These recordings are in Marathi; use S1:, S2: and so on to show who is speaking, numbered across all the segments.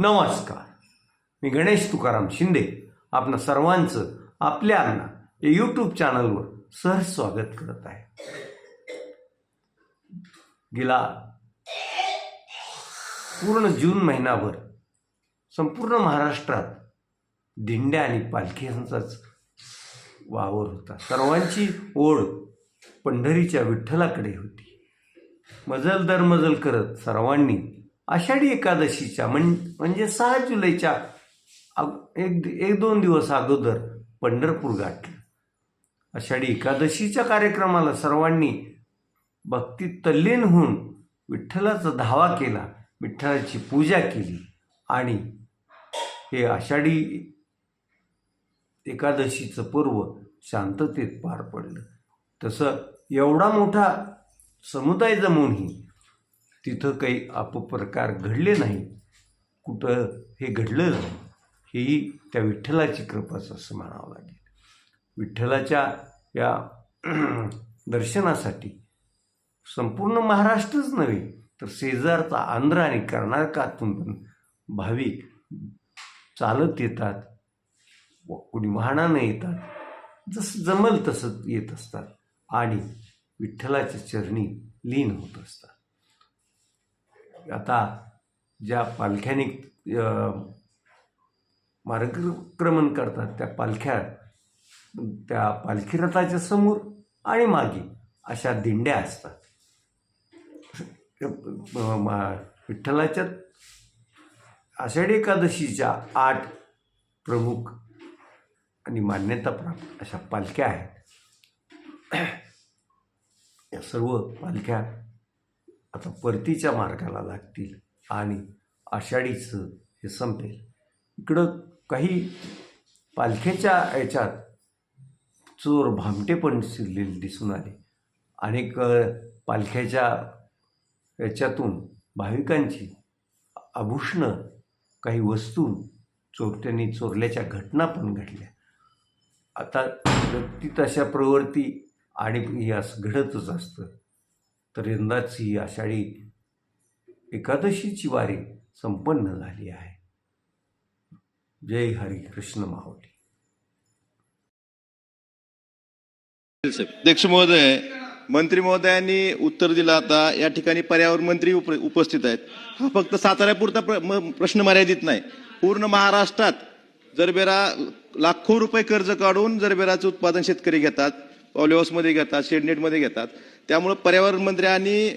S1: नमस्कार. मी गणेश तुकाराम शिंदे. आपणा सर्वांचं आपल्या या यूट्यूब चॅनलवर सहज स्वागत करत आहे. गेला पूर्ण जून महिनाभर संपूर्ण महाराष्ट्रात दिंड्या आणि पालखींचाच वावर होता. सर्वांची ओढ पंढरीच्या विठ्ठलाकडे होती. मजल दर मजल करत सर्वांनी आषाढी एकादशीच्या म्हण म्हणजे सहा जुलैच्या अग- एक एक दोन दिवस अगोदर पंढरपूर गाठलं आषाढी एकादशीच्या कार्यक्रमाला सर्वांनी भक्ती तल्लीन होऊन विठ्ठलाचा धावा केला विठ्ठलाची पूजा केली आणि हे आषाढी एकादशीचं पर्व शांततेत पार पडलं. तसं एवढा मोठा समुदाय जमूनही तिथं काही अपप्रकार घडले नाही. कुठं हे घडलं नाही हेही त्या विठ्ठलाची कृपाच असं म्हणावं लागेल. विठ्ठलाच्या या दर्शनासाठी संपूर्ण महाराष्ट्रच नव्हे तर शेजारचा आंध्र आणि कर्नाटकातून पण भाविक चालत येतात व कुणी वाहनानं येतात. जसं जमल तसं येत असतात आणि विठ्ठलाच्या चरणी लीन होत असतात. आता ज्या पालख्याने मार्गक्रमण करतात त्या पालख्या त्या पालखी रथाच्या समोर आणि मागे अशा दिंड्या असतात. मा- विठ्ठलाच्या आषाढी एकादशीच्या आठ प्रमुख आणि मान्यताप्राप्त अशा पालख्या आहेत. या सर्व पालख्या आता परतीच्या मार्गाला लागतील आणि आषाढीचं हे संपेल. इकडं काही पालख्याच्या याच्यात चोर भामटे पण शिरलेले दिसून आले. अनेक पालख्याच्या याच्यातून भाविकांची आभूषणं काही वस्तू चोरट्यांनी चोरल्याच्या घटना पण घडल्या. आता व्यक्ती तशा प्रवृत्ती आणि हे असं घडतच असतं. तर यंदाची ही आषाढी एकादशीची वारी संपन्न झाली आहे. जय हरी कृष्ण माऊली.
S2: अध्यक्ष महोदय मंत्री महोदयांनी उत्तर दिलं आता. या ठिकाणी पर्यावरण मंत्री उप- उपस्थित आहेत. हा फक्त साताऱ्यापुरता प्र- प्रश्न मर्यादित नाही. पूर्ण महाराष्ट्रात जरबेरा लाखो रुपये कर्ज काढून जरबेराचं उत्पादन शेतकरी घेतात पॉलिहाऊसमध्ये घेतात शेडनेटमध्ये घेतात त्यामुळे पर्यावरण मंत्री आणि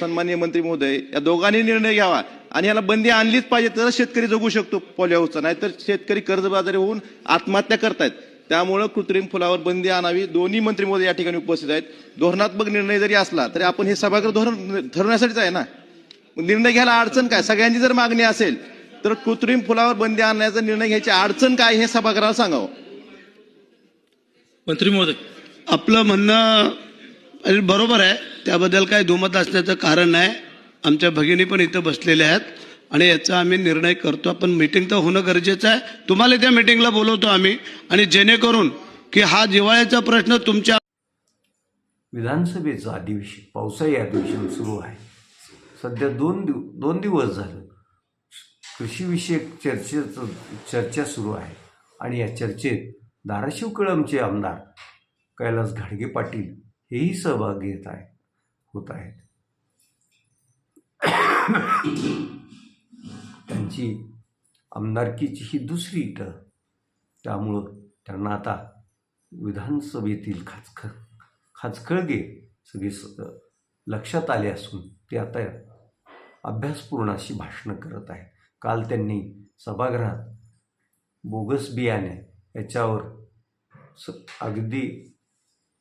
S2: सन्माननीय मंत्री महोदय या दोघांनी निर्णय घ्यावा आणि याला बंदी आणलीच पाहिजे तर शेतकरी जगू शकतो पॉलिहाऊसचा नाहीतर शेतकरी कर्जबाजारी होऊन आत्महत्या करतायत. त्यामुळं कृत्रिम फुलावर बंदी आणावी. दोन्ही मंत्री महोदय या ठिकाणी उपस्थित आहेत. धोरणात्मक निर्णय जरी असला तरी आपण हे सभागृह धोरण ठरवण्यासाठीच आहे ना? निर्णय घ्यायला अडचण काय? सगळ्यांची जर मागणी असेल तर कृत्रिम फुलावर बंदी आणण्याचा निर्णय घ्यायची अडचण काय हे सभागृहाला सांगावं.
S3: मंत्री महोदय.
S4: आपलं म्हणणं अरे बरोबर आहे त्याबद्दल काही दुमत असण्याचं कारण नाही. आमच्या भगिनी पण इथं बसलेल्या आहेत आणि याचा आम्ही निर्णय करतो. आपण मीटिंग तर होणं गरजेचं आहे. तुम्हाला त्या मीटिंगला बोलवतो आम्ही. आणि जेणेकरून की हा जिवाळ्याचा प्रश्न तुमच्या
S1: विधानसभेचं अधिवेशन पावसाळी अधिवेशन सुरू आहे. सध्या दोन दिव दोन दिवस झालं. कृषीविषयक चर्चेचं चर्चा सुरू आहे. आणि या चर्चेत धाराशिव कळमचे आमदार कैलास घाडगे पाटील हेही सहभाग घेत आहे होत आहेत. त्यांची आमदारकीची ही दुसरी टर्म त्यामुळं त्यांना आता विधानसभेतील खाचख खाचखळगे सगळे स- लक्षात आले असून ते आता अभ्यासपूर्ण अशी भाषणं करत आहेत. काल त्यांनी सभागृहात बोगस बियाणे याच्यावर स अगदी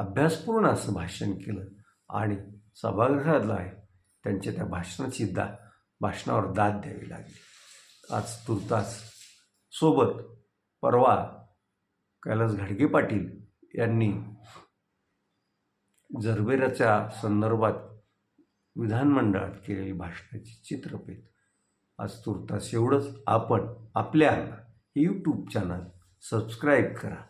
S1: अभ्यासपूर्ण असं भाषण केलं. आणि सभागृहातला आहे त्यांच्या त्या भाषणाची दा भाषणावर दाद द्यावी लागली. आज तुर्तास सोबत परवा कैलास घाडगे पाटील यांनी जरबेराच्या संदर्भात विधानमंडळात केलेली भाषणाची चित्रफित. आज तुर्तास एवढंच. आपण आपल्या यूट्यूब चॅनल सबस्क्राईब करा.